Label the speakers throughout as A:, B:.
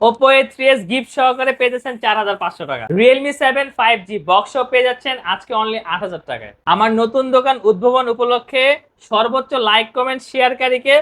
A: Oppo A three S gift সহকারে পেয়ে যাচ্ছেন চার হাজার পাঁচশো টাকা। Realme seven five G box পেয়ে যাচ্ছেন আজকে অনলি আট হাজার টাকায়। আমার নতুন দোকান উদ্ভাবন উপলক্ষে সর্বোচ্চ লাইক কমেন্ট শেয়ারকারীকে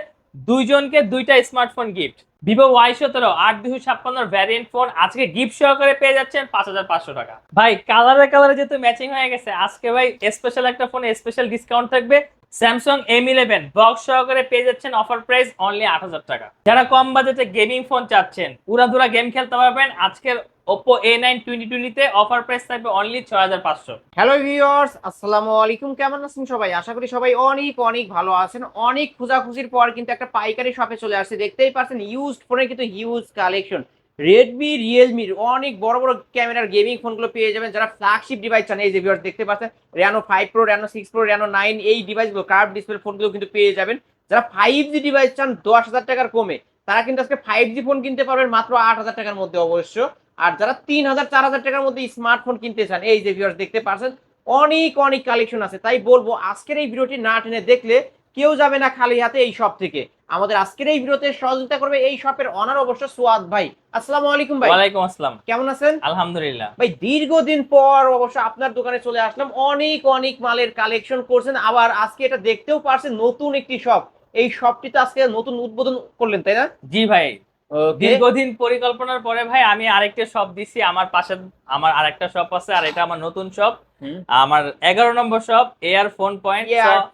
A: দুইজনকে দুইটা স্মার্টফোন গিফট ভিভো ওয়াই সতেরো, আট দুশো ছাপ্পান্ন ভ্যারিয়েন্ট ফোন আজকে গিফট সহকারে পেয়ে যাচ্ছেন পাঁচ হাজার পাঁচশো টাকা। ভাই কালারে কালারে যেহেতু ম্যাচিং হয়ে গেছে, আজকে ভাই স্পেশাল একটা ফোনে স্পেশাল ডিসকাউন্ট থাকবে। স্যামসাং এম ইলেভেন বক্স সহকারে পেয়ে যাচ্ছেন অফার প্রাইস অনলি আট হাজার টাকা। যারা কম বাজেটে গেমিং ফোন চাচ্ছেন, উড়াধুরা গেম খেলতে পারবেন। আজকের ওপো এ নাইন টোয়েন্টি টোয়েন্টিতে অফার প্রাইস থাকবে অনলি ছয় হাজার পাঁচশো।
B: হ্যালো ভিউয়ার্স আসসালামু আলাইকুম। কেমন আছেন সবাই? আশা করি সবাই অনেক অনেক ভালো আছেন। অনেক খোঁজাখুঁজির পর কিন্তু একটা পাইকারি শপে চলে আসছে। দেখতেই পাচ্ছেন ইউজড ফোনের কিন্তু হিউজ কালেকশন রেডমি রিয়েলমির অনেক বড় বড় ক্যামেরার গেমিং ফোনগুলো পেয়ে যাবেন যারা ফ্ল্যাগশিপ ডিভাইস চান। এই যে ভিউয়ার্স দেখতে পাচ্ছেন Reno five pro Reno six pro Reno nine এই ডিভাইসগুলো কার্ভ ডিসপ্লে ফোনগুলো কিন্তু পেয়ে যাবেন। যারা ফাইভ জি ডিভাইস চান, দশ হাজার টাকার কমে, তারা কিন্তু আজকে ফাইভ জি ফোন কিনতে পারবেন মাত্র আট হাজার টাকার মধ্যে অবশ্য। আর যারা তিন হাজার, চার হাজার টাকার মধ্যে স্মার্টফোন কিনতে চান, এই যে ভিউয়ার্স দেখতে পাচ্ছেন, অনেক অনেক কালেকশন আছে। তাই বলব, আজকের এই ভিডিওটি না টেনে দেখলে কেউ যাবে না খালি হাতে এই সব থেকে। আমাদের আজকের এই ভিডিওতে সহযোগিতা করবে এই শপের অনার অবশ্য সুয়াদ ভাই। আসসালামু আলাইকুম ভাই।
A: ওয়ালাইকুম আসসালাম।
B: কেমন আছেন?
A: আলহামদুলিল্লাহ।
B: ভাই দীর্ঘদিন পর অবশ্য আপনার দোকানে চলে আসলাম। অনেক অনেক মালের কালেকশন করছেন। আবার আজকে এটা দেখতেও পারছেন নতুন একটি শপ এই শপটিতে আজকে নতুন উদ্বোধন করলেন তাই না?
A: জি ভাই দীর্ঘদিন পরিকল্পনার পরে ভাই আমি আরেকটা শপ দিছি আমার পাশে আমার আরেকটা শপ আছে আর এটা আমার নতুন শপ আমার এগারো number shop air phone point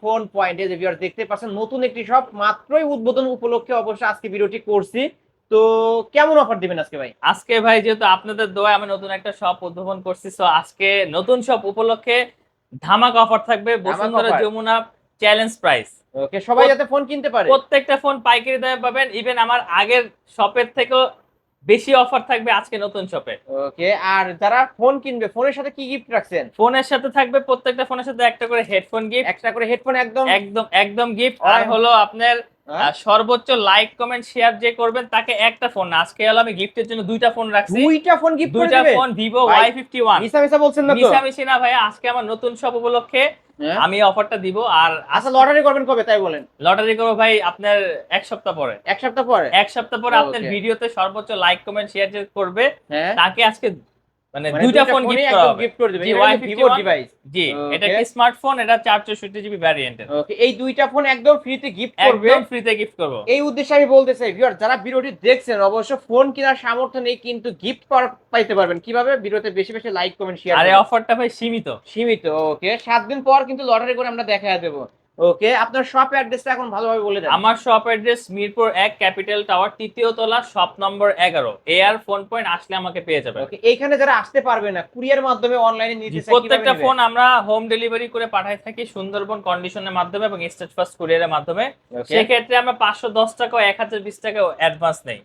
B: phone পয়েন্টে যে ভিউয়ার দেখতে পাচ্ছেন নতুন একটি শপ মাত্রই উদ্বোধন উপলক্ষে অবশ্য আজকে ভিডিওটি করছি। তো কেমন অফার দিবেন আজকে ভাই?
A: আজকে ভাই যেহেতু আপনাদের দোয়া আমি নতুন একটা শপ উদ্ভাবন করছি তো আজকে নতুন শপ উপলক্ষে ধামাক অফার থাকবে Bashundhara Jamuna challenge price
B: okay সবাই যাতে ফোন কিনতে পারে।
A: প্রত্যেকটা ফোন পাইকারি দামে পাবেন। ইভেন আমার আগের শপের থেকেও বেশি অফার থাকবে আজকে নতুন শপে
B: ওকে আর যারা ফোন কিনবে ফোনের সাথে কি গিফট রাখছেন?
A: ফোনের সাথে থাকবে প্রত্যেকটা ফোনের সাথে একটা করে হেডফোন গিফট
B: একটা করে হেডফোন একদম
A: একদম একদম গিফট আর হলো আপনার সর্বোচ্চ লাইক কমেন্ট শেয়ার যে করবেন তাকে একটা ফোন আজকে হলো আমি গিফটের জন্য দুইটা ফোন রাখছি।
B: দুইটা ফোন গিফট করে
A: দুইটা ফোন ভিভো
B: ভাই,
A: ওয়াই ফিফটি ওয়ান
B: মিসা মিসা বলছেন না তো?
A: মিশামিশি না ভাইয়া আজকে আমার নতুন সব উপলক্ষে
B: হ্যাঁ?
A: আমি অফারটা দিব। আর
B: আচ্ছা লটারি করবেন কবে? তাই বলেন।
A: লটারি করব ভাই আপনার এক সপ্তাহ পরে।
B: এক সপ্তাহ পরে?
A: এক সপ্তাহ পরে আপনার. ভিডিওতে সর্বোচ্চ লাইক কমেন্ট শেয়ার যে করবে
B: হ্যাঁ।
A: তাকে আজকে মানে
B: মানে
A: দুইটা ফোন গিফট করা
B: gift করে দেবে।
A: জি, Y51
B: ভিভো ডিভাইস
A: জি এটা কি স্মার্টফোন এটা চার চৌষট্টি জিবি ভ্যারিয়েন্টের
B: ওকে এই দুইটা ফোন একদম ফ্রিতে গিফট করবে।
A: একদম ফ্রিতে গিফট করব।
B: এই উদ্দেশ্যে আমি বলতে চাই ভিউয়ার যারা ভিডিওটি দেখছেন অবশ্য ফোন কেনার সামর্থ্য নেই কিন্তু গিফট পাইতে পারবেন। কীভাবে? ভিডিওতে বেশি বেশি লাইক কমেন্ট শেয়ার
A: আর অফারটা ভাই সীমিত।
B: সীমিত ওকে সাত দিন পর কিন্তু লটারি করে আমরা দেখা দেবো। ওকে আপনার শপ অ্যাড্রেসটা এখন ভালোভাবে বলে দেন।
A: আমার শপ অ্যাড্রেস মিরপুর এক ক্যাপিটাল টাওয়ার তৃতীয় তলা শপ নম্বর এগারো। এয়ার ফোন পয়েন্ট আসলে আমাকে পেয়ে যাবে
B: ওকে এখানে যারা আসতে পারবে না কুরিয়ার মাধ্যমে অনলাইনে নিতে চায়
A: প্রত্যেকটা ফোন আমরা হোম ডেলিভারি করে পাঠাই থাকি সুন্দরবন কন্ডিশনের মাধ্যমে এবং স্টেট ফার্স্ট কুরিয়ারের মাধ্যমে। সেক্ষেত্রে আমরা পাঁচশো দশ টাকা এক হাজার বিশ টাকা অ্যাডভান্স নেই।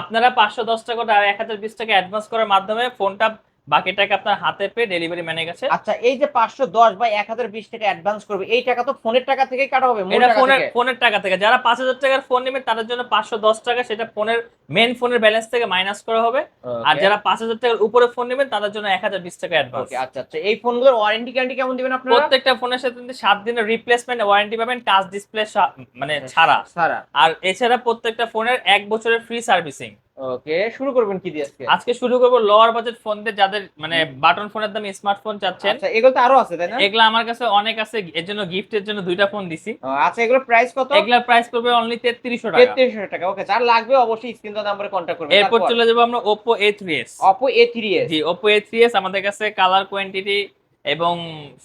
A: আপনারা পাঁচশো দশ টাকা এক হাজার বিশ টাকা অ্যাডভান্স করার মাধ্যমে ফোনটা বাকি টাকা আপনার হাতে পেয়ে ডেলিভারি ম্যানের কাছে।
B: আচ্ছা এই যে পাঁচশো দশ বা এক হাজার বিশ টাকা অ্যাডভান্স করবে এই টাকা তো ফোনের টাকা থেকেই কাটা হবে
A: এটা ফোনের ফোনের টাকা থেকে। যারা পাঁচ হাজার টাকার ফোন নেবে তাদের জন্য পাঁচশো দশ টাকা সেটা ফোনের মেন ফোনের ব্যালেন্স থেকে মাইনাস করা হবে। আর যারা পাঁচ হাজার টাকার উপরে ফোন নেবেন তাদের জন্য এক হাজার বিশ টাকা অ্যাডভান্স
B: আচ্ছা আচ্ছা। এই ফোনগুলোর ওয়ারেন্টি গ্যারান্টি কেমন দিবেন আপনারা?
A: প্রত্যেকটা ফোনের সাথে সাত দিনের রিপ্লেসমেন্ট ওয়ারেন্টি পাবেন টাচ ডিসপ্লে মানে ছাড়া।
B: সারা
A: আর এছাড়া প্রত্যেকটা ফোনের এক বছরের ফ্রি সার্ভিসিং
B: ওকে শুরু করবেন কি দিয়ে আজকে?
A: আজকে শুরু করব লোয়ার বাজেট ফোন দিয়ে যাদের মানে বাটন ফোনের দামে স্মার্টফোন চাচ্ছেন।
B: আচ্ছা এগুলো তো আরও আছে তাই না?
A: এগুলা আমার কাছে অনেক আছে এর জন্য গিফটের জন্য দুইটা ফোন দিছি।
B: আচ্ছা এগুলো প্রাইস কত?
A: এগুলার প্রাইস করবে অনলি তেত্রিশশো টাকা।
B: তেত্রিশশো টাকা ওকে যার লাগবে অবশ্যই স্ক্রিন নাম্বারে কন্ট্যাক্ট করবেন।
A: এরপর চলে যাব আমরা
B: অপো এ থ্রি এস
A: জি ওপো এ থ্রি এস আমাদের কাছে কালার কোয়ান্টিটি এবং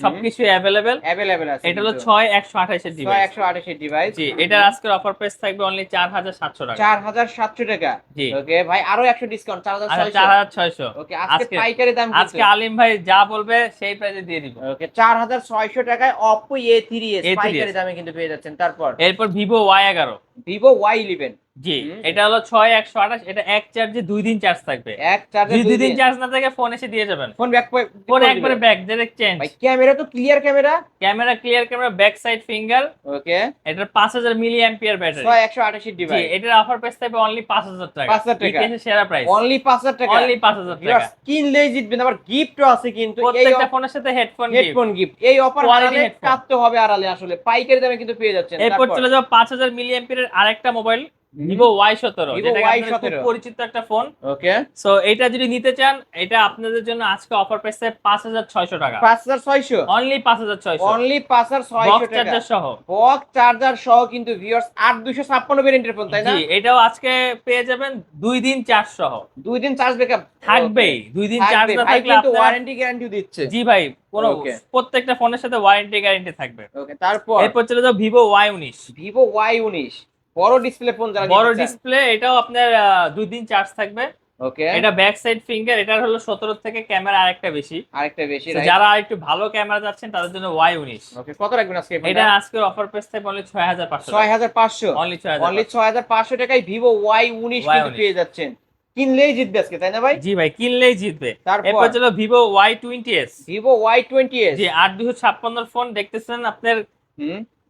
A: সবকিছু অ্যাভেলেবেল
B: অ্যাভেলেবেল আছে
A: এটা হলো ছয় একশো আঠাশের ডিভাইস
B: একশো আঠাশের ডিভাইস
A: জি এটার আজকের অফার প্রাইস থাকবে অনলি চার হাজার সাতশো টাকা।
B: চার হাজার সাতশো টাকা।
A: জি।
B: ওকে ভাই আরও একশো ডিসকাউন্ট চার হাজার
A: আচ্ছা চার হাজার ছয়শো।
B: ওকে আজকে পাইকারি দাম
A: আজকে আলিম ভাই যা বলবে সেই প্রাইসে দিয়ে দিব।
B: ওকে চার হাজার ছয়শো টাকায় Oppo A three S
A: A3s
B: পাইকারি দামে কিন্তু পেয়ে যাচ্ছেন। তারপর?
A: এরপর ভিভো ওয়াই এগারো।
B: ভিভো ওয়াই ইলেভেন
A: জি এটা হলো ছয় একশো আঠাশ এটা এক চার্জে দুই দিন চার্জ থাকবে।
B: এক চার্জে
A: দুই দিন চার্জ না থাকে ফোন এসে দিয়ে যাবেন।
B: ফোন ব্যাক
A: ফোন একবারে ব্যাক ডাইরেক্ট চেঞ্জ
B: ক্যামেরা তো clear camera
A: camera clear camera back side finger
B: okay
A: এটার পাঁচ হাজার মিলি অ্যাম্পিয়ার ব্যাটারি
B: ছয় একশো আঠাশি ডিভাইস
A: এটার অফার প্রাইস থাকবে অনলি পাঁচ হাজার টাকা।
B: 5,000 টাকা।
A: ইতিহাসের সেরা প্রাইস
B: অনলি পাঁচ হাজার টাকা।
A: অনলি পাঁচ হাজার টাকা।
B: কিনলেই জিতবেন। আবার গিফটও আছে কিন্তু
A: প্রত্যেকটা ফোনের সাথে হেডফোন
B: হেডফোন গিফট এই অফার আড়ালে কাটতে হবে আড়ালে আসলে। পাইকারি দামে কিন্তু পেয়ে যাচ্ছেন।
A: এরপর চলে যাব পাঁচ হাজার মিলি অ্যাম্পিয়ার আরেকটা মোবাইল ভিভো ওয়াই সতেরো
B: Vivo
A: যেটা
B: Y17
A: খুব পরিচিত একটা ফোন
B: ওকে
A: সো এটা যদি নিতে চান এটা আপনাদের জন্য আজকে অফার পেয়েছে পাঁচ হাজার ছয়শো টাকা।
B: পাঁচ হাজার ছয়শো।
A: অনলি পাঁচ হাজার ছয়শো।
B: অনলি পাঁচ হাজার ছয়শো
A: চার্জার সহ।
B: বক চার্জার সহ কিন্তু ভিউয়ার্স আট দুশো ছাপ্পান্ন ভেরিয়েন্টের ফোন তাই না?
A: জি এটাও আজকে পেয়ে যাবেন দুই দিন চার্জ সহ।
B: দুই দিন চার্জ ব্যাকআপ
A: থাকবেই দুই দিন চার্জ না থাকলে
B: ওয়ারেন্টি গ্যারান্টি দিচ্ছে।
A: জি ভাই কোনো প্রত্যেকটা ফোনের সাথে ওয়ারেন্টি গ্যারান্টি থাকবে।
B: ওকে তারপর?
A: এরপর চলে যাও ভিভো ওয়াই উনিশ।
B: ভিভো ওয়াই উনিশ। বড় ডিসপ্লে ফোন যারা
A: বড় ডিসপ্লে এটাও আপনার দুই দিন চার্জ থাকবে।
B: ওকে।
A: এটা ব্যাক সাইড ফিঙ্গার এটার হলো সতেরো থেকে ক্যামেরা আরেকটা বেশি।
B: আরেকটা বেশি
A: যারা একটু ভালো ক্যামেরা যাচ্ছেন তাদের জন্য ওয়াই উনিশ।
B: ওকে কত রাখবেন আজকে
A: এটা আজকের অফার প্রাইস থাকবে অনলি ছয় হাজার পাঁচশো
B: ছয় হাজার পাঁচশো?
A: অনলি ছয়
B: অনলি
A: হাজার
B: ছয় হাজার পাঁচশো টাকায় ভিভো ওয়াই উনিশ
A: Y19
B: কিন্তু পেয়ে যাচ্ছেন। কিনলেই জিতবে আজকে তাই না ভাই?
A: জি ভাই কিনলেই জিতবে।
B: তারপর?
A: এরপর চলো Vivo Y twenty S
B: Vivo Y twenty S
A: জি আট দুশো ছাপ্পান্ন ফোন দেখতেছেন আপনার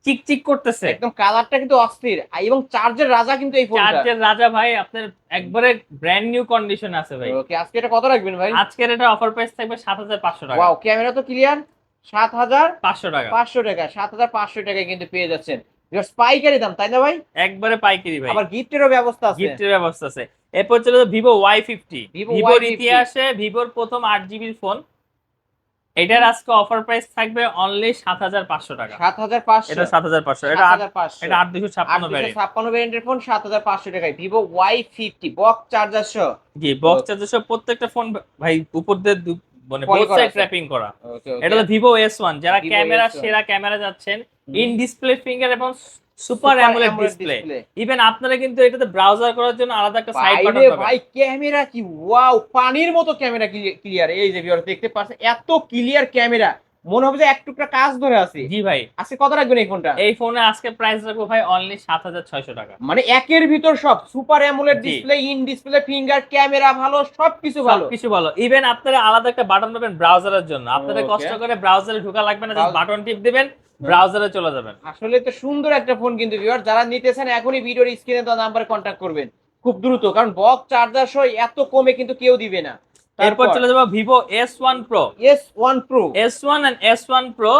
A: চিকচিক করতেছে।
B: একদম কালারটা কিন্তু অস্থির। এবং চার্জের রাজা কিন্তু এই ফোনটা।
A: চার্জের রাজা ভাই আপনার একবারে ব্র্যান্ড নিউ কন্ডিশন আছে ভাই।
B: ওকে আজকে এটা কত রাখবেন ভাই?
A: আজকের এটা অফার প্রাইস থাকবে সাত হাজার পাঁচশো টাকা।
B: ওয়াও ক্যামেরা তো ক্লিয়ার সাত হাজার
A: পাঁচশো টাকা।
B: পাঁচশো টাকা সাত হাজার পাঁচশো টাকায় কিন্তু পেয়ে যাচ্ছেন। পাইকারি দাম তাই না ভাই?
A: একবারে পাইকারি ভাই।
B: আবার গিফটেরও ব্যবস্থা আছে।
A: গিফটের ব্যবস্থা আছে। এরপর চলে ভিভো ওয়াই ফিফটি ভিভোর
B: Y50
A: ইতিহাসে ভিভোর প্রথম আট জিবির ফোন এটার আজকে অফার প্রাইস থাকবে অনলি সাত হাজার পাঁচশো টাকা।
B: সাত হাজার পাঁচশো।
A: এটা সাত হাজার পাঁচশো। এটা
B: সাত
A: আট
B: হাজার পাঁচশো।
A: এটা আট দুশো
B: আট
A: ছাপ্পান্ন
B: দুশো
A: ভ্যারিয়েন্ট
B: ছাপ্পান্ন ভ্যারিয়েন্টের ফোন সাত হাজার পাঁচশো টাকায়। Vivo Y fifty box charger সহ
A: জি বক্স চার্জার সব প্রত্যেকটা ফোন ভাই উপর দিয়ে মানে বোথ
B: করা
A: সাইড
B: আছে।
A: র্যাপিং করা। এটা হলো ভিভো এস ওয়ান যারা ক্যামেরা সেরা ক্যামেরা যাচ্ছেন ইন ডিসপ্লে ফিঙ্গার এবং সুপার অ্যামোলেড ডিসপ্লে ইভেন আপনারা কিন্তু এটাতে ব্রাউজার করার জন্য আলাদা একটা সাইড বাটন পাবেন।
B: ভাই ক্যামেরা কি? ওয়াও পানির মতো ক্যামেরা ক্লিয়ার এই যে ভিউয়ার দেখতে পাচ্ছেন এত ক্লিয়ার ক্যামেরা। মনে হবে যে এক টুকরা কাজ ধরে আছে।
A: জি ভাই।
B: আজকে কত রাখবেন এই ফোনটা
A: এই ফোনে আজকে প্রাইস রাখব ভাই অনলি সাত হাজার ছয়শো টাকা।
B: মানে একের ভিতর সব। Super AMOLED display in display finger camera ভালো সবকিছু ভালো।
A: কিছু ভালো। ইভেন আপনারা আলাদা একটা বাটন পাবেন ব্রাউজারের জন্য। আপনাদের কষ্ট করে ব্রাউজারে ঢোকা লাগবে না জাস্ট বাটন টিপ দিবেন। ব্রাউজারে চলে যাবেন।
B: আসলে তো সুন্দর একটা ফোন কিন্তু ভিউয়ার যারা নিতেছেন এখনই ভিডিওর স্ক্রিনে দেওয়া নাম্বারে কন্ট্যাক্ট করবেন। খুব দ্রুত কারণ বক্স চার্জার সহ এত কমে কিন্তু কেউ দিবে না।
A: এরপর চলে যাব Vivo S one pro
B: S one pro
A: S one and S one pro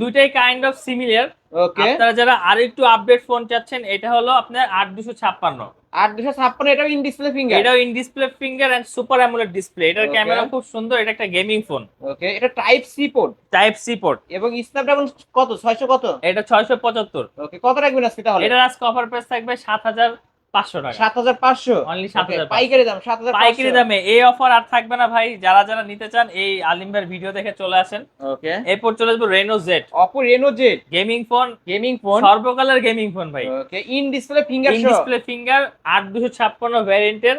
A: দুইটাই কাইন্ড অফ সিমিলার
B: ওকে
A: আপনারা যারা আর একটু আপডেট ফোন চাচ্ছেন এটা হলো আপনার আট দুশো ছাপ্পান্ন।
B: আর 256 এটাও ইন ডিসপ্লে ফিঙ্গার
A: এটাও in display finger and super AMOLED display এটার ক্যামেরা খুব সুন্দর এটা একটা গেমিং ফোন
B: ওকে এটা type C port
A: type C port
B: এবং স্ন্যাপড্রাগন কত? 600 কত?
A: এটা 675
B: ওকে কত রাখবেন আজকে তাহলে?
A: এটা আজকে অফার প্রাইস থাকবে 7000
B: পাইকারি দাম
A: এই অফার আর থাকবে না ভাই। যারা যারা নিতে চান এই আলিমবার ভিডিও দেখে চলে আসেন।
B: ওকে
A: এরপর চলে আসব Reno Z
B: Oppo Reno Z
A: gaming phone
B: gaming phone
A: সর্বকালের গেমিং ফোন ভাই।
B: Okay in display finger
A: in display finger আট দুশো ছাপ্পান্ন ভ্যারিয়েন্টের।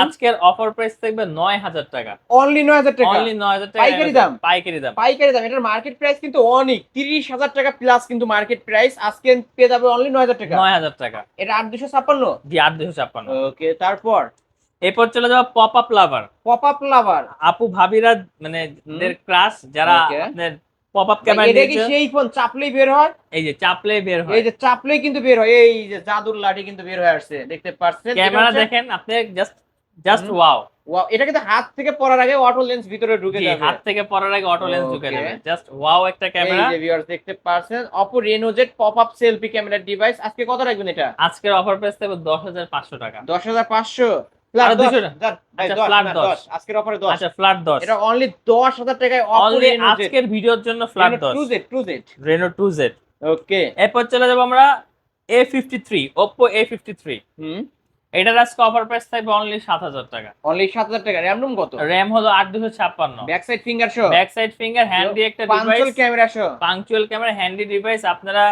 A: আজকের অফার প্রাইস থাকবে নয় হাজার টাকা।
B: অনলি নয় হাজার টাকা?
A: অনলি নয় হাজার টাকা
B: পাইকারি দাম?
A: পাইকারি দাম।
B: পাইকারি দাম। এটার মার্কেট প্রাইস কিন্তু অনেক। তিরিশ হাজার টাকা প্লাস কিন্তু মার্কেট প্রাইস আজকে পেয়ে যাবে অনলি নয় হাজার টাকা।
A: নয় হাজার টাকা।
B: এটা আট দুশো ছাপ্পান্ন?
A: জি আট দুশো ছাপ্পান্ন।
B: ওকে তারপর?
A: এরপর চলে যাব pop up lover
B: pop up lover
A: আপু ভাবিরা মানে ক্লাস যারা. পপ আপ ক্যামেরা
B: এটা কি সেই ফোন চাপলেই বের হয়?
A: এই যে চাপলে বের হয়।
B: এই যে চাপলেই কিন্তু বের হয়। এই যে জাদুর লাঠি কিন্তু বের হয়ে আসছে। দেখতে পাচ্ছেন
A: ক্যামেরা দেখেন আপনি জাস্ট জাস্ট। ওয়াও
B: Wow, এটা কিন্তু হাত থেকে পড়ার আগে অটো লেন্স ভিতরে ঢুকে যাবে।
A: হাত থেকে পড়ার আগে অটো লেন্স ঢুকে. যাবে। জাস্ট ওয়াও একটা
B: এই
A: ক্যামেরা
B: যে ভিউয়ার্স দেখতে পাচ্ছেন Oppo Reno Z pop up selfie camera device আজকে কত রাখবেন এটা?
A: আজকের অফার প্রাইস থাকবে হাজার পাঁচশো টাকা।
B: 10500
A: আরও
B: প্লাস
A: 200
B: 10 ভাই
A: আচ্ছা,
B: 10
A: flat
B: না,
A: 10
B: 10 আজকের 10
A: আচ্ছা ফ্ল্যাট দশ।
B: এটা অনলি 10000 টাকায় Oppo
A: অনলি আজকের ভিডিওর জন্য ফ্ল্যাট
B: Reno
A: দশ।
B: 2Z 2Z
A: Reno two Z
B: okay
A: এরপর চলে যাব আমরা A fifty three Oppo A fifty three
B: হুম।
A: এটার আজকে অফার প্রাইস থাকবে অনলি সাত হাজার টাকা।
B: অনলি 7000 টাকা র‍্যাম রুম কত?
A: র্যাম হলো আট দুশো ছাপ্পান্ন।
B: Back side finger show
A: back side finger handy একটা device
B: camera show
A: punctual camera handy device আপনারা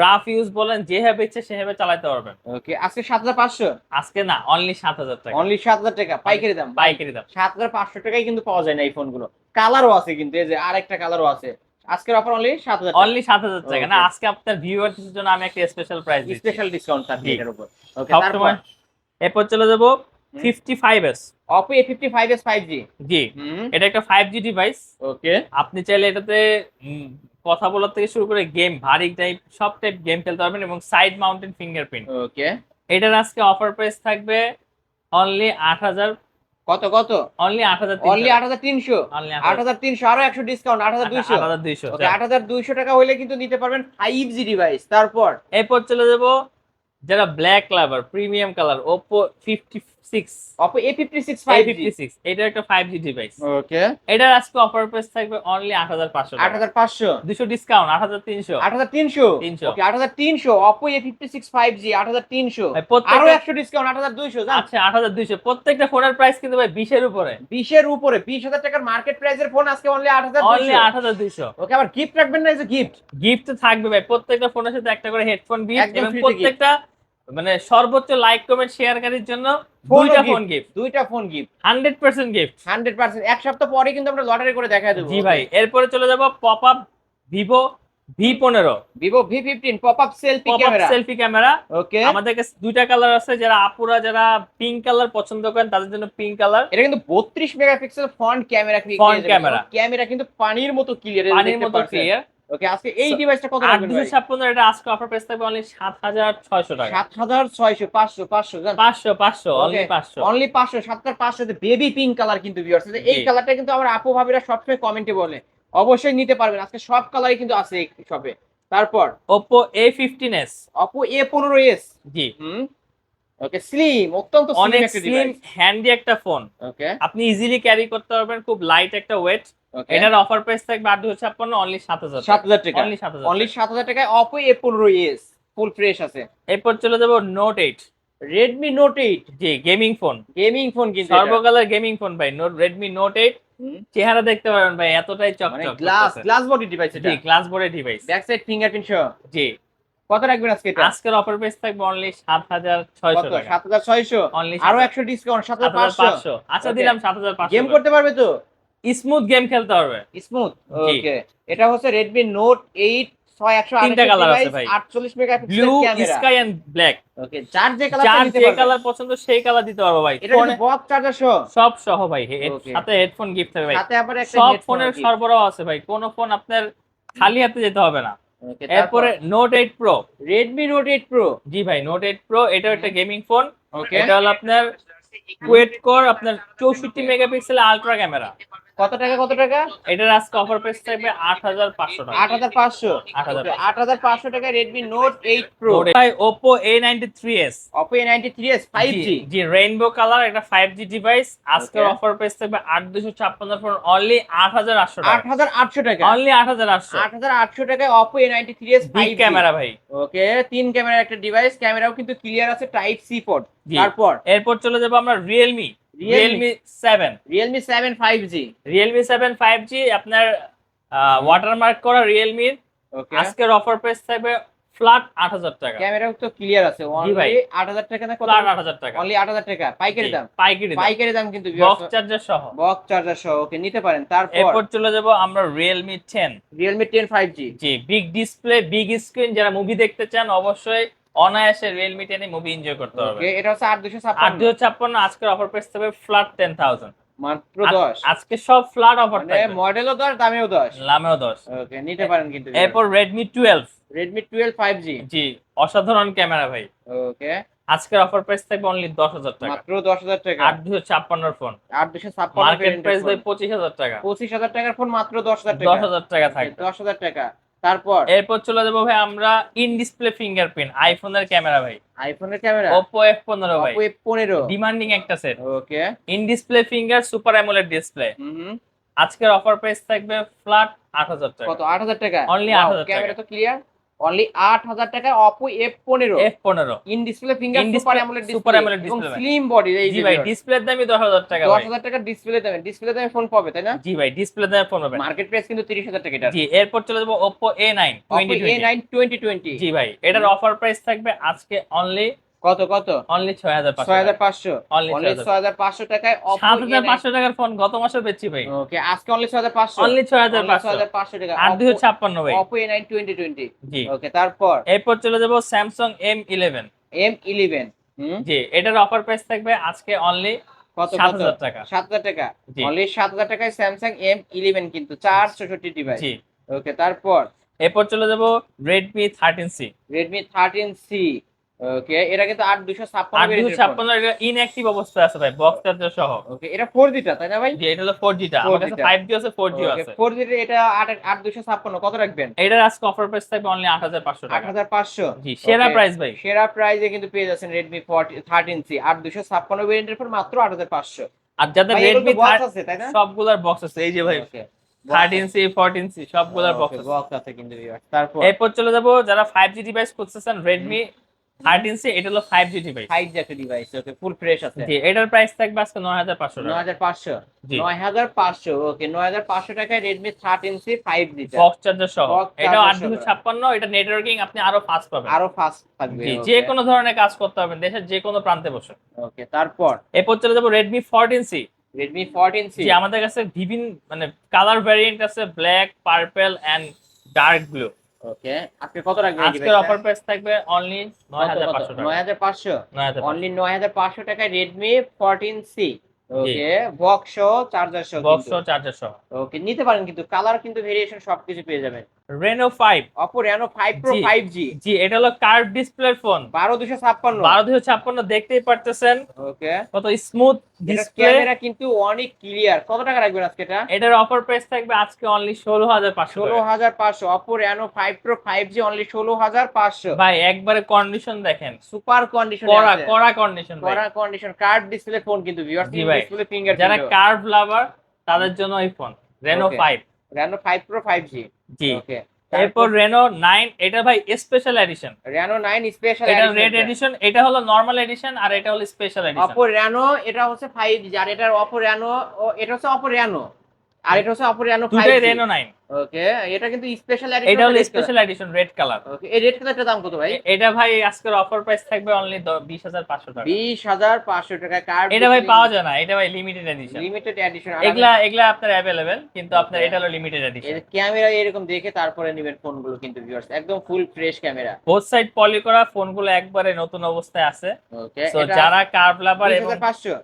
A: রাফ ইউজ বলেন যেভাবে ইচ্ছে সেভাবে চালাতে পারবেন।
B: ওকে আজকে 7500
A: আজকে না অনলি সাত হাজার টাকা।
B: অনলি 7000 টাকা পাইকারি দাম।
A: পাইকারি দাম।
B: 7500 টাকায় কিন্তু পাওয়া যায় না এই ফোনগুলো কালারও আছে কিন্তু এই যে আরেকটা কালারও আছে। আজকের অফার অনলি 7000
A: অনলি সাত হাজার টাকা। না আজকে আপনার ভিউয়ারদের জন্য আমি একটা স্পেশাল প্রাইস দিচ্ছি।
B: স্পেশাল ডিসকাউন্ট থাকবে
A: জি।
B: এটার উপর। ওকে তারপর?
A: এরপর চলে যাব fifty five S
B: Oppo A55s 5G
A: জি।
B: হুম।
A: এটা একটা ফাইভ জি ডিভাইস
B: ওকে
A: আপনি চাইলে এটাতে কথা বলার থেকে শুরু করে গেম ভারী টাইপ সব টাইপ গেম খেলতে পারবেন এবং সাইড মাউন্টেন ফিঙ্গারপ্রিন্ট
B: ওকে
A: এটার আজকে অফার প্রাইস থাকবে অনলি আট হাজার।
B: কত কত?
A: অনলি আট হাজার
B: অনলি 8300
A: অনলি
B: 8300 আরও 100 ডিসকাউন্ট 8200
A: আট হাজার দুইশো
B: ওকে 8200 টাকা হইলে কিন্তু নিতে পারবেন 5G ডিভাইস তারপর?
A: এরপর চলে যাব যারা black lover premium colour Oppo fifty
B: five
A: fifty six এটা একটা ফাইভ জি ডিভাইস
B: ওকে
A: এটার আজকে অফার প্রাইস থাকবে অনলি আট হাজার পাঁচশো
B: আট হাজার পাঁচশো
A: দুশো ডিসকাউন্ট আট হাজার তিনশো
B: আট হাজার তিনশো
A: 300
B: ওকে আট হাজার তিনশো Oppo A fifty six five G আট হাজার তিনশো আরও
A: প্রত্যেকটা
B: একশো ডিসকাউন্ট আট হাজার দুইশো
A: আচ্ছা আট হাজার দুইশো প্রত্যেকটা ফোনের প্রাইস কিন্তু ভাই বিশের উপরে
B: বিশের উপরে বিশ হাজার টাকার মার্কেট প্রাইসের ফোন আজকে অনলি আট হাজার
A: অনলি আট হাজার দুইশো
B: ওকে আবার গিফট রাখবেন না যে গিফট
A: গিফট তো থাকবে ভাই প্রত্যেকটা ফোনের সাথে একটা করে হেডফোন গিফট এবং প্রত্যেকটা মানে সর্বোচ্চ লাইক কমেন্ট শেয়ারকারীর জন্য দুইটা ফোন গিফট
B: দুইটা phone gift
A: hundred percent gift
B: hundred percent এক সপ্তাহ পরে কিন্তু আমরা লটারি করে দেখা দেবো।
A: জি ভাই এরপরে চলে যাব পপ আপ ভিভো ভি পনেরো।
B: Vivo V fifteen pop up selfie camera
A: selfie camera
B: okay
A: আমাদের কাছে দুইটা কালার আছে যারা আপুরা যারা পিঙ্ক কালার পছন্দ করেন তাদের জন্য পিঙ্ক কালার
B: এটা কিন্তু বত্রিশ megapixel front camera
A: Front camera।
B: Camera কিন্তু পানির মতো ক্লিয়ার
A: পানির মতো ক্লিয়ার
B: ওকে আজকে এই ডিভাইসটা কত রাখবেন ভাই?
A: ছাপ্পান্ন এটা আজকে অফার প্রাইস থাকবে অনলি সাত হাজার ছয়শো টাকা।
B: সাত হাজার ছয়শো পাঁচশো পাঁচশো জান।
A: পাঁচশো পাঁচশো
B: Okay.
A: অনলি পাঁচশো।
B: অনলি পাঁচশো সাত হাজার পাঁচশো বেবি পিঙ্ক কালার কিন্তু ভিউয়ার্স এই কালারটা কিন্তু আমার আপু ভাবিরা সবসময় কমেন্টে বলে। অবশ্যই নিতে পারবেন। আজকে সব কালারই কিন্তু আছে এই শপে তারপর? অপো এ পনেরো এস
A: জি।
B: হুম। ওকে স্লিম অত্যন্ত
A: অনেক
B: স্লিম
A: হ্যান্ডি একটা ফোন
B: ওকে
A: আপনি ইজিলি ক্যারি করতে পারবেন খুব লাইট একটা ওয়েট এটার অফার প্রাইস থাকবে আট দুশো ছাপ্পান্ন অনলি সাত হাজার
B: সাত হাজার টাকা।
A: অনলি সাত হাজার
B: অনলি সাত হাজার টাকায় অপো এ পনেরো ফুল ফ্রেশ আছে।
A: এরপর চলে যাব Note eight
B: Redmi Note eight
A: জি গেমিং ফোন
B: গেমিং ফোন কিন্তু।
A: সর্বকালার গেমিং ফোন ভাই নোট রেডমি নোট এইট। চেহারা দেখতে পারবেন ভাই এতটাই
B: মানে
A: চকচক
B: গ্লাস। গ্লাস বডি ডিভাইস এটা।
A: গ্লাস বোর্ডের ডিভাইস
B: ব্যাক সাইড ফিঙ্গারপ্রিন্ট সহ।
A: জি।
B: কত রাখবেন আজকে এটা?
A: আজকের অফার প্রাইস থাকবে অনলি সাত হাজার ছয়শো
B: কত?
A: টাকা।
B: আরও একশো ডিসকাউন্ট সাত
A: সাত
B: হাজার
A: হাজার
B: পাঁচশো?
A: পাঁচশো। আচ্ছা দিলাম সাত হাজার পাঁচশো।
B: গেম করতে পারবে তো?
A: স্মুথ গেম খেলতে পারবে
B: স্মুথ ওকে এটা হচ্ছে
A: তিনটা আছে ভাই।
B: আটচল্লিশ megapixel
A: blue sky and black
B: okay যে কালার
A: যার যে কালার পছন্দ সেই কালার দিতে পারব ভাই।
B: এটা বক্স চার্জার সহ।
A: সব সহ ভাই. সাথে হেডফোন গিফট থাকবে ভাই।
B: সাথে আবার একটা
A: সব ফোনের সরবরাহ আছে ভাই। কোন ফোন আপনার খালি হাতে যেতে হবে না। এরপরে Note eight pro
B: Redmi Note eight pro
A: জি ভাই নোট এইট প্রো এটা একটা গেমিং ফোন
B: ওকে
A: এটা হলো আপনার কুয়েট কোর আপনার চৌষট্টি মেগাপিক্সেল আলট্রা ক্যামেরা
B: কত টাকা কত টাকা?
A: এটার আজকে অফার প্রাইস থাকবে আট হাজার পাঁচশো টাকা।
B: আট হাজার পাঁচশো?
A: 8,500
B: আট হাজার পাঁচশো টাকা
A: A ninety three S
B: Oppo A ninety three S five G
A: G rainbow colour একটা ফাইভ জি ডিভাইস আজকের অফার প্রাইস থাকবে আট দুশো ছাপ্পান্ন ফোন অনলি আট হাজার আটশো
B: আট
A: টাকা
B: হাজার আটশো টাকা।
A: অনলি আট হাজার আটশো।
B: আট হাজার আটশো টাকায় থ্রি এস
A: বিগ ক্যামেরা ভাই।
B: ওকে তিন ক্যামেরার একটা ডিভাইস ক্যামেরাও কিন্তু ক্লিয়ার আছে টাইপ সি পোর্ট তারপর?
A: এরপর চলে যাব আমরা Realme
B: Realme।
A: Realme seven
B: Realme seven five G
A: Realme seven five G আপনার ওয়াটারমার্ক করা রিয়েলমির আজকের অফার প্রাইস থাকবে ফ্ল্যাট আট হাজার টাকা।
B: ক্যামেরাও তো ক্লিয়ার আছে। অনলি আট হাজার টাকা না কত?
A: ফ্ল্যাট আট হাজার টাকা।
B: অনলি আট হাজার টাকা। পাইকারি দাম।
A: পাইকারি
B: পাইকারি দাম কিন্তু
A: বক্স চার্জার সহ।
B: বক্স চার্জার সহ। ওকে নিতে পারেন। তারপর
A: এরপর চলে যাব আমরা Realme ten
B: Realme ten five G
A: জি বিগ ডিসপ্লে বিগ স্ক্রিন যারা মুভি দেখতে চান অবশ্যই অনায়াসে রিয়েলমি টেনে মুভি এনজয় করতে হবে।
B: এটা হচ্ছে আট দুশো
A: আট দুশো ছাপ্পান্ন আজকের অফার প্রাইস থাকবে ফ্ল্যাট টেন থাউজেন্ড
B: মাত্র দশ।
A: আজকে সব ফ্ল্যাট অফার থাকবে।
B: মডেলও দশ দামেও দশ।
A: নামেও দশ।
B: ওকে নিতে পারেন কিন্তু
A: এরপর Redmi twelve
B: Redmi twelve five G
A: জি অসাধারণ ক্যামেরা ভাই।
B: ওকে
A: আজকের অফার প্রাইস থাকবে অনলি দশ হাজার টাকা।
B: মাত্র দশ হাজার টাকা।
A: আট দুশো ছাপ্পান্নর ফোন
B: আট দুশো ছাপ্পান্ন
A: মার্কেট প্রাইস ভাই পঁচিশ হাজার টাকা।
B: পঁচিশ হাজার টাকার ফোন মাত্র দশ হাজার
A: দশ
B: টাকা
A: হাজার টাকা
B: দশ হাজার টাকা। তারপর?
A: এরপর চলে যাব ভাই আমরা ইন ডিসপ্লে ফিঙ্গারপ্রিন্ট আইফোনের ক্যামেরা ভাই।
B: আইফোনের ক্যামেরা
A: ওপো এফ পনেরো ভাই।
B: অপো এফ পনেরো।
A: ডিমান্ডিং একটা set
B: okay
A: in display finger super AMOLED display আজকের অফার প্রাইস থাকবে ফ্ল্যাট আট হাজার টাকা।
B: কত? আট হাজার টাকা?
A: Only 8,000
B: ক্যামেরা তো ক্লিয়ার অনলি আট হাজার টাকা অপো এফ পনেরো।
A: এফ পনেরো।
B: In display finger super AMOLED display এবং
A: display ভাই।
B: স্লিম বডি এই
A: জি ভাই ডিসপ্লের দামই দশ হাজার টাকা
B: দশ
A: ভাই
B: হাজার টাকা ডিসপ্লে দামে ডিসপ্লে দামে ফোন পাবে তাই না?
A: জি ভাই ডিসপ্লে দামে ফোন পাবে।
B: মার্কেট প্রাইস কিন্তু তিরিশ হাজার টাকা এটা।
A: জি এরপর চলে যাব Oppo A nine twenty
B: A nine twenty twenty
A: জি ভাই এটার অফার প্রাইস থাকবে আজকে অনলি
B: কত কত?
A: অনলি ছয় হাজার
B: ছয় হাজার পাঁচশো।
A: Only
B: অনলি
A: 6,500
B: ছয় হাজার পাঁচশো টাকায়
A: পাঁচশো টাকার ফোন গত মাসে বেচছি ভাই।
B: ওকে আজকে অনলি টাকা।
A: ভাই।
B: ওকে তারপর?
A: এরপর চলে যাব জি এটার অফার প্রাইস থাকবে আজকে অনলি
B: কত
A: টাকা।
B: সাত হাজার টাকা। অনলি সাত হাজার টাকায় কিন্তু ডিভাইস
A: জি।
B: ওকে তারপর?
A: এরপর চলে যাব Redmi thirteen C
B: Redmi thirteen C okay এটা কিন্তু আট দুশো ছাপ্পান্ন
A: ইনঅ্যাক্টিভ অবস্থায় আছে ভাই বক্স চার্জার সহ।
B: ওকে এটা ফোর জিটা তাই না ভাই?
A: জি এটা হলো ফোর জিটা আমার কাছে
B: টা।
A: ফাইভ জি আছে ফোর জিও আছে।
B: ফোর জিটা এটা আট আট দুশো ছাপ্পান্ন কত রাখবেন?
A: এটার আজকে অফার প্রাইস থাকবে অনলি আট হাজার পাঁচশো
B: আট
A: টাকা
B: হাজার পাঁচশো।
A: জি সেরা. প্রাইস ভাই।
B: সেরা প্রাইজে কিন্তু পেয়ে যাচ্ছেন রেডমি থার্টিন সি আট দুশো ছাপ্পান্ন ভেরিয়েন্টের পর মাত্র আট হাজার পাঁচশো।
A: আর যাদের রেডমি
B: বক্স আছে তাই না?
A: সবগুলার বক্স আছে এই যে ভাই থার্টিন সি ফোরটিন সি সবগুলার বক্স আছে।
B: কিন্তু তারপর
A: এরপর চলে যাব যারা ফাইভ জি ডিভাইস খুঁজতেছেন রেডমি থার্টিন সি এটা হলো five G device
B: five G একটা ডিভাইস ওকে ফুল ফ্রেশ আছে।
A: জি এটার প্রাইস থাকবে আজকে
B: ওকে নয় হাজার পাঁচশো? টাকায়
A: বক্স চার্জার সহ।
B: সহ।
A: ছাপ্পান্ন এটা নেটওয়ার্কিং আপনি আরও ফাস্ট পাবেন।
B: আরও ফাস্ট থাকবে
A: জি যে কোনো ধরনের কাজ করতে পারবেন দেশের যে কোনো প্রান্তে বসে।
B: ওকে তারপর?
A: এরপর চলে যাব Redmi fourteen C
B: Redmi fourteen C
A: আমাদের কাছে বিভিন্ন মানে কালার ভ্যারিয়েন্ট আছে black purple and dark blue
B: okay আজকে কত রাখবে এই
A: আজকের অফার প্রাইস থাকবে অনলি নয় হাজার পাঁচশো টাকা।
B: নয় হাজার পাঁচশো?
A: নয় হাজার
B: অনলি নয় হাজার পাঁচশো টাকায় Redmi fourteen C okay box charger সহ
A: বক্স চার্জার সহ।
B: ওকে নিতে পারেন কিন্তু কালার কিন্তু ভেরিয়েশন সবকিছু পেয়ে যাবেন।
A: Reno five
B: Oppo Reno five pro
A: জি।
B: ফাইভ জি
A: জি এটা হলো কার্ভ ডিসপ্লে ফোন
B: বারো দুশো ছাপ্পান্ন।
A: বারো দুশো ছাপ্পান্ন দেখতেই পারতেছেন।
B: ওকে।
A: কত স্মুথ ডিসপ্লে
B: ক্যামেরা কিন্তু অনেক ক্লিয়ার কত টাকা রাখবেন আজকে এটা?
A: এটার অফার প্রাইস থাকবে আজকে অনলি ষোলো হাজার পাঁচশো
B: ষোলো হাজার পাঁচশো Oppo Reno five pro five G only ষোলো হাজার পাঁচশো।
A: ভাই একবারে কন্ডিশন দেখেন।
B: সুপার কন্ডিশন
A: কড়া কড়া কন্ডিশন
B: কড়া কন্ডিশন কার্ড ডিসপ্লে ফোন কিন্তু ভিউয়ার
A: জি ভাই। যারা কার্ভ লাভার তাদের জন্য এই phone Reno five
B: Reno five pro five G
A: জি।
B: ওকে
A: এরপর রেনো নাইন এটা ভাই special edition
B: Reno nine special
A: এটা রেড এডিশন এটা হলো নর্মাল এডিশন আর এটা হলো স্পেশাল এডিশন
B: অপো রেনো এটা হচ্ছে ফাইভ জি আর এটার অপো রেনো এটা হচ্ছে অপো রেনো আর এটা হচ্ছে অপো রেনো ফাইভ
A: দুটোই রেনো নাইন
B: ওকে এটা কিন্তু স্পেশাল
A: এটা হলো special edition red colour
B: okay এই রেড কালারটার দাম কত ভাই?
A: এটা ভাই আজকের অফার প্রাইস থাকবে অনলি বিশ হাজার পাঁচশো টাকা।
B: বিশ হাজার পাঁচশো টাকা কার্ড
A: এটা ভাই পাওয়া যায় না এটা ভাই লিমিটেড এডিশন
B: লিমিটেড এডিশন
A: এগুলা এগুলা আপনার অ্যাভেলেবেল কিন্তু আপনার এটা হলো লিমিটেড এডিশন
B: ক্যামেরা এরকম দেখে তারপরে নেবেন ফোনগুলো কিন্তু ভিউয়ার্স একদম full fresh camera
A: both side পলি করা ফোনগুলো একবারে নতুন অবস্থায় আছে।
B: ওকে
A: তো যারা কার্ভ লাভার এবং
B: পাঁচশো।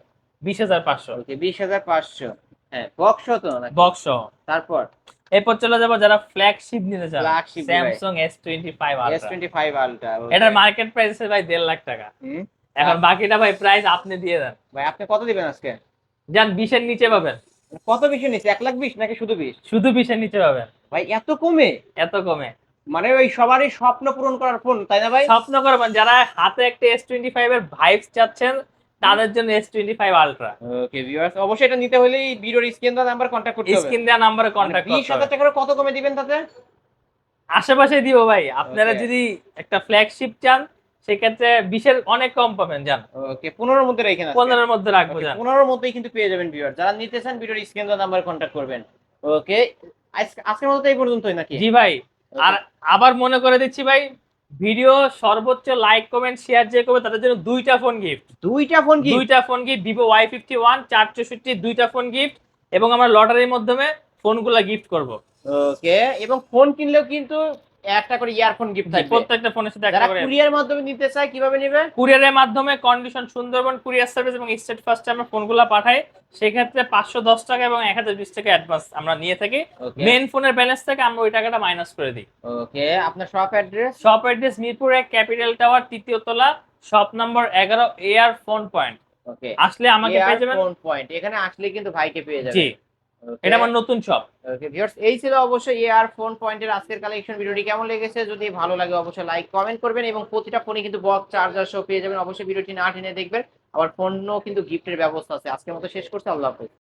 A: বিশ হাজার পাঁচশো।
B: ওকে বিশ হাজার পাঁচশো। হ্যাঁ বক্স তো নাকি?
A: বক্স
B: তারপর?
A: এরপর চলে যাব যারা ফ্ল্যাগশিপ নিতে চান। স্যামসাং এটার মার্কেট প্রাইস আছে ভাই লাখ টাকা। এখন বাকিটা ভাই প্রাইস আপনি দিয়ে দেন।
B: ভাই আপনি কত দিবেন আজকে?
A: যান বিশের নিচে পাবেন।
B: কত বেশি নিচ্ছে এক লাখ বিশ নাকি শুধু বিশ?
A: শুধু বিশের নিচে পাবেন।
B: ভাই এত কমে?
A: এত কমে।
B: মানে ওই সবারই স্বপ্ন পূরণ করার ফোন তাই না ভাই?
A: স্বপ্ন করবেন যারা হাতে একটা এস টোয়েন্টি ফাইভ এর ভাইবস চাচ্ছেন তাদের জন্য S twenty five ultra
B: okay viewers অবশ্যই এটা নিতে হলে ভিডিওর স্ক্রিন দেওয়া নাম্বার কন্ট্যাক্ট করতে হবে।
A: স্ক্রিন দেওয়া নাম্বারে কন্ট্যাক্ট
B: বিশ
A: করতে হবে
B: হাজার টাকার কত কমে দিবেন তাতে?
A: আশেপাশে দিব ভাই। আপনারা যদি একটা ফ্ল্যাগশিপ চান সেক্ষেত্রে বিশের অনেক কম পাবেন জান।
B: ওকে পনেরোর মধ্যে রেখে না
A: পনেরোর মধ্যে রাখব জান।
B: পনেরোর মধ্যেই কিন্তু পেয়ে যাবেন ভিউয়ার যারা নিতে চান ভিডিওর স্ক্রিন দেওয়া নাম্বার কন্ট্যাক্ট করবেন। ওকে আজকের মতো এই পর্যন্তই নাকি?
A: জি ভাই। আর আবার মনে করে দিচ্ছি ভাই ভিডিও সর্বোচ্চ লাইক কমেন্ট শেয়ার যে করবে তাদের জন্য দুইটা ফোন গিফট
B: দুইটা ফোন গিফট
A: দুইটা phone gift Vivo Y fifty one চার চৌষট্টি দুইটা ফোন গিফট এবং আমরা লটারির মাধ্যমে ফোনগুলো গিফট করব।
B: ওকে এবং ফোন কিনলেও কিন্তু একটা করে ইয়ারফোন গিফট থাকবে।
A: প্রত্যেকটা ফোনের সাথে একটা করে।
B: কুরিয়ার মাধ্যমে নিতে চায় কীভাবে নেবে?
A: কুরিয়ারের মাধ্যমে কন্ডিশন সুন্দরবন কুরিয়ার সার্ভিস এবং স্টেট ফার্স্টে আমরা ফোনগুলো পাঠাই। সেক্ষেত্রে পাঁচশো দশ টাকা এবং এক হাজার বিশ টাকা অ্যাডভান্স আমরা নিয়ে থাকি। মেন ফোনের ব্যালেন্স থেকে আমরা ওই টাকাটা মাইনাস করে দিই।
B: ওকে আপনার shop address
A: shop address Mirpur এক ক্যাপিটাল টাওয়ার তৃতীয় তলা শপ নম্বর এগারো এয়ার ফোন পয়েন্ট
B: ওকে
A: আসলে আমাকে পেয়ে যাবেন।
B: ফোন পয়েন্ট এখানে আসলে কিন্তু ভাইকে পেয়ে যাবেন।
A: জি। এটা আমার নতুন শপ
B: ভিউয়ার্স এই ছিল অবশ্যই এয়ার ফোন পয়েন্টের আজকের কালেকশন ভিডিওটি। কেমন লেগেছে? যদি ভালো লাগে অবশ্যই লাইক কমেন্ট করবেন এবং প্রতিটা ফোনে কিন্তু বক্স চার্জার সহ পেয়ে যাবেন। অবশ্যই ভিডিওটি না টেনে দেখবেন। আবার ফোনও কিন্তু গিফটের ব্যবস্থা আছে। আজকের মতো শেষ করতে আল্লাহ হাফেজ।